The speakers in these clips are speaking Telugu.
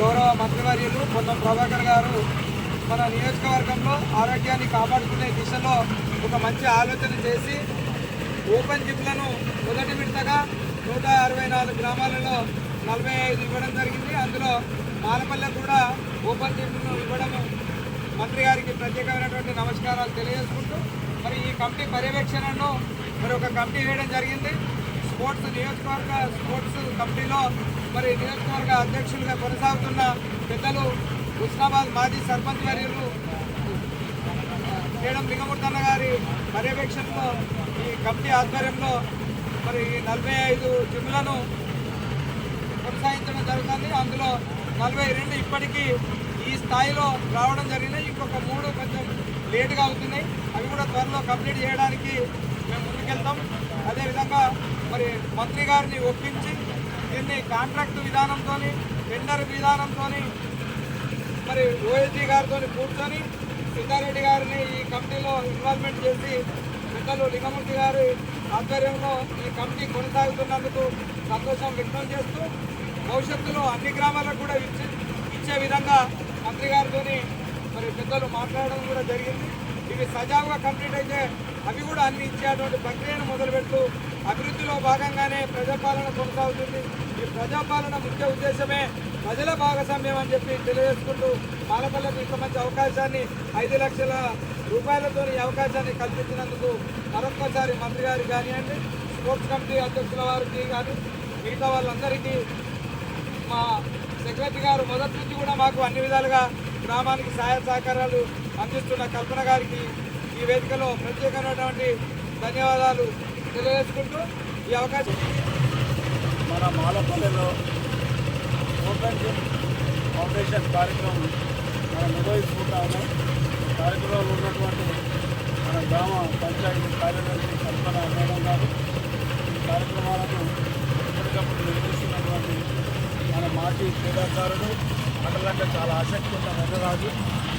గౌరవ వర్యులు పొన్నం ప్రభాకర్ గారు మన నియోజకవర్గంలో ఆరోగ్యాన్ని కాపాడుకునే దిశలో ఒక మంచి ఆలోచన చేసి ఓపెన్ జిమ్లను మొదటి విడతగా నూట అరవై నాలుగు గ్రామాలలో నలభై ఐదు ఇవ్వడం జరిగింది. అందులో మాలపల్లె కూడా ఓపెన్ జిమ్ను ఇవ్వడం మంత్రి గారికి ప్రత్యేకమైనటువంటి నమస్కారాలు తెలియజేసుకుంటూ మరి ఈ కమిటీ పర్యవేక్షణను మరి ఒక కమిటీ వేయడం జరిగింది. స్పోర్ట్స్ నియోజకవర్గ స్పోర్ట్స్ కమిటీలో మరి నియోజకవర్గ అధ్యక్షులుగా కొనసాగుతున్న పెద్దలు హుస్నాబాద్ మాజీ సర్పంచ్ వర్యులు మేడం లింగమూర్తన్న గారి పర్యవేక్షణలో ఈ కమిటీ ఆధ్వర్యంలో మరి నలభై ఐదు జిమ్లను కొనసాగించడం జరుగుతుంది. అందులో నలభై రెండు ఇప్పటికీ ఈ స్థాయిలో రావడం జరిగినాయి ఇంకొక మూడు కొంచెం లేటుగా అవుతున్నాయి. అవి కూడా త్వరలో కంప్లీట్ చేయడానికి మేము ముందుకెళ్తాం. అదేవిధంగా మరి మంత్రి గారిని ఒప్పించి దీన్ని కాంట్రాక్ట్ విధానంతో టెండర్ విధానంతో మరి ఓఎస్డీ గారితో కూర్చొని సిద్ధారెడ్డి గారిని ఈ కమిటీలో ఇన్వాల్వ్మెంట్ చేసి పెద్దలు లింగమూర్తి గారి ఆధ్వర్యంలో ఈ కమిటీ కొనసాగుతున్నందుకు సంతోషం వ్యక్తం చేస్తూ భవిష్యత్తులో అన్ని గ్రామాలకు కూడా ఇచ్చే ఇచ్చే విధంగా మంత్రి గారితో మరి పెద్దలు మాట్లాడడం కూడా జరిగింది. ఇవి సజావుగా కంప్లీట్ అయితే అవి కూడా అన్ని ఇచ్చేటువంటి ప్రక్రియను మొదలుపెడుతూ అభివృద్ధిలో భాగంగానే ప్రజాపాలన కొనసాగుతుంది. ఈ ప్రజాపాలన ముఖ్య ఉద్దేశమే ప్రజల భాగస్వామ్యం అని చెప్పి తెలియజేసుకుంటూ మాలపల్లెకు ఇంత మంచి అవకాశాన్ని ఐదు లక్షల రూపాయలతో ఈ అవకాశాన్ని కల్పించినందుకు మరొక్కసారి మంత్రి గారు కానివ్వండి స్పోర్ట్స్ కమిటీ అధ్యక్షుల వారికి కానీ మిగతా వాళ్ళందరికీ మా సెక్రటరీ గారు మొదటి నుంచి కూడా మాకు అన్ని విధాలుగా గ్రామానికి సహాయ సహకారాలు అందిస్తున్న కల్పన గారికి ఈ వేదికలో ప్రత్యేకమైనటువంటి ధన్యవాదాలు తెలియజేసుకుంటూ ఈ అవకాశం మన మాలపల్లెలో ఓపెన్ జిమ్ ఫౌండేషన్ కార్యక్రమం మనం నిర్వహించుకుంటా ఉన్నాం కార్యక్రమంలో ఉన్నటువంటి మన గ్రామ పంచాయతీ కార్యదర్శి కల్పన మేడం గారు ఈ కార్యక్రమాలను ఎప్పటికప్పుడు నిర్వహిస్తున్నటువంటి మన మాజీ క్రీడాకారుడు ఆటలంటే చాలా ఆసక్తి ఉన్న వెన్నరాజు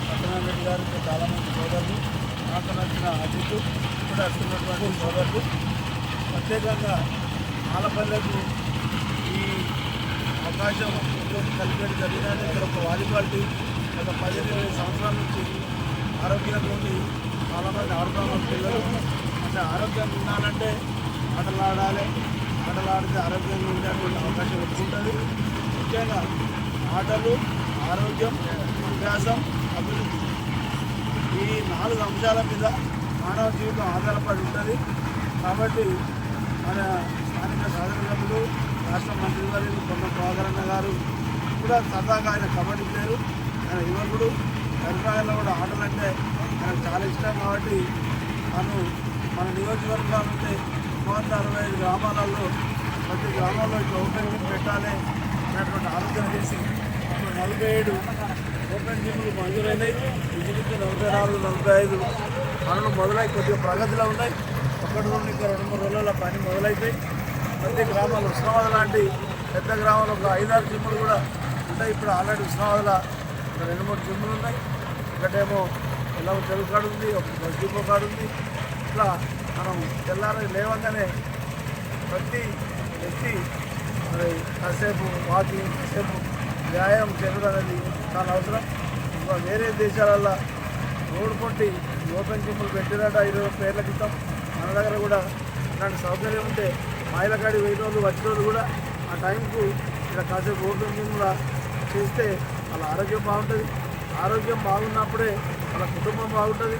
సత్యనారాయణ రెడ్డి గారికి చాలామంది సోదరులు నాకు నచ్చిన అజిత్ ఇప్పుడు వస్తున్నటువంటి సోదరులు. ప్రత్యేకంగా ఆలపల్లెకు ఈ అవకాశం కలిపేది జరిగినది. ఇక్కడ ఒక వాలీబాల్ టీం గత పదిహేను సంవత్సరాల నుంచి ఆరోగ్యంతో చాలామంది ఆడుతున్నారు పిల్లలు. అంటే ఆరోగ్యంగా ఉండాలంటే ఆటలు ఆడాలి ఆటలు ఆడితే ఆరోగ్యంగా ఉండేటువంటి అవకాశం ఎక్కువ ఉంటుంది. ముఖ్యంగా ఆటలు ఆరోగ్యం అభ్యాసం అభివృద్ధి. ఈ నాలుగు అంశాల మీద మానవ జీవితం ఆధారపడి ఉంటుంది. కాబట్టి మన స్థానిక శాసనసభ్యులు రాష్ట్ర మంత్రి గారు కొండ ప్రభాకరన్న గారు కూడా సరదాగా ఆయన కబడ్డీ ప్లేయరు. ఆయన యువకుడు. కరీంనగర్లో కూడా ఆటలంటే ఆయనకు చాలా ఇష్టం కాబట్టి తను మన నియోజకవర్గాల నుండి నూట అరవై ఐదు గ్రామాలలో ప్రతి గ్రామాల్లో ఇట్లా ఓపెన్ పెట్టాలి అనేటువంటి ఆలోచన చేసి నలభై ఏడు ఓపెన్ జిమ్లు మంజూరైనాయి. ఇంచుమించు నలభై నాలుగు నలభై ఐదు పనులు మొదలై కొద్దిగా ప్రగతిలో ఉన్నాయి. ఒకటి నుండి ఇంకా రెండు మూడు రోజుల పని మొదలైతాయి. ప్రతి గ్రామాలు ఉస్మానాబాద్ లాంటి పెద్ద గ్రామాలు ఒక ఐదారు జిమ్లు కూడా ఉంటాయి. ఇప్పుడు ఆల్రెడీ ఉస్మానాబాద్లో ఒక రెండు మూడు జిమ్లు ఉన్నాయి. ఒకటేమో ఎలా తెలుగు కాడు ఉంది ఒక బస్దీపో కాడు ఉంది. ఇట్లా మనం తెల్లారి లేవగానే ప్రతి వ్యక్తి మరి కాసేపు వాకింగ్ కాసేపు వ్యాయామం చేయడం అనేది చాలా అవసరం. ఇంకా వేరే దేశాలల్లో రోడ్డు కొట్టి ఓపెన్ జిమ్లు పెట్టినట ఇరవై పేర్ల క్రితం. మన దగ్గర కూడా ఇలాంటి సౌకర్యం ఉంటే మహిళ కాడి వెయ్యి రోజులు వచ్చిన రోజులు కూడా ఆ టైంకు ఇలా కాసేపు ఓపెన్ జిమ్లా చేస్తే వాళ్ళ ఆరోగ్యం బాగుంటుంది. ఆరోగ్యం బాగున్నప్పుడే వాళ్ళ కుటుంబం బాగుంటుంది.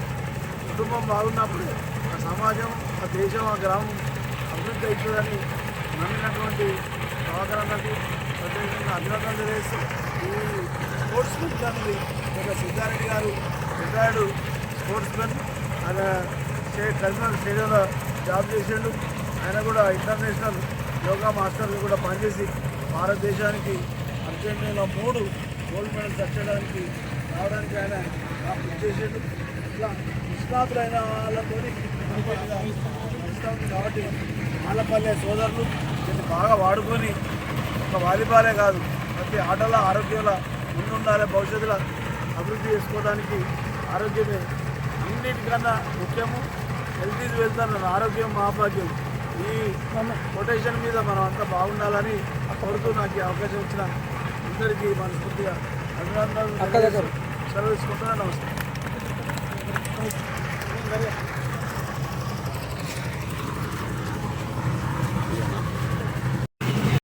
కుటుంబం బాగున్నప్పుడే ఆ సమాజం ఆ దేశం ఆ గ్రామం అభివృద్ధి అవుతుందని నమ్మినటువంటి సహకారాలకు ప్రత్యేకంగా అభినందనలు తెలియజేస్తూ ఈ స్పోర్ట్స్ మెన్ అనేది ఒక Siddhareddy garu retired sports men ఆయన టెర్మినల్ స్టేడియంలో జాబ్ చేసిండు. ఆయన కూడా ఇంటర్నేషనల్ యోగా మాస్టర్లు కూడా పనిచేసి భారతదేశానికి అర్జెంటీనా మూడు గోల్డ్ మెడల్స్ తెచ్చడానికి రావడానికి ఆయన నాకు చేసిండు. ఇట్లా నిష్ణాతులైన వాళ్ళతో కాబట్టి ఆలపల్లె సోదరులు దీన్ని బాగా వాడుకొని ఒక వాలీబాలే కాదు ప్రతి ఆటలో ఆరోగ్యంలో ముందుండాలి భవిష్యత్తులో అభివృద్ధి చేసుకోవడానికి ఆరోగ్యమే అన్నిటికన్నా ముఖ్యము. హెల్త్ ఈజ్ వెల్త్ అన్నారు ఆరోగ్యం మహాభాగ్యం. ఈ కొటేషన్ మీద మనం అంతా బాగుండాలని కోరుతూ నాకు ఈ అవకాశం ఇచ్చిన అందరికీ మనస్ఫూర్తిగా అభినందనలు. సెలవు తీసుకుంటున్నాను. నమస్తే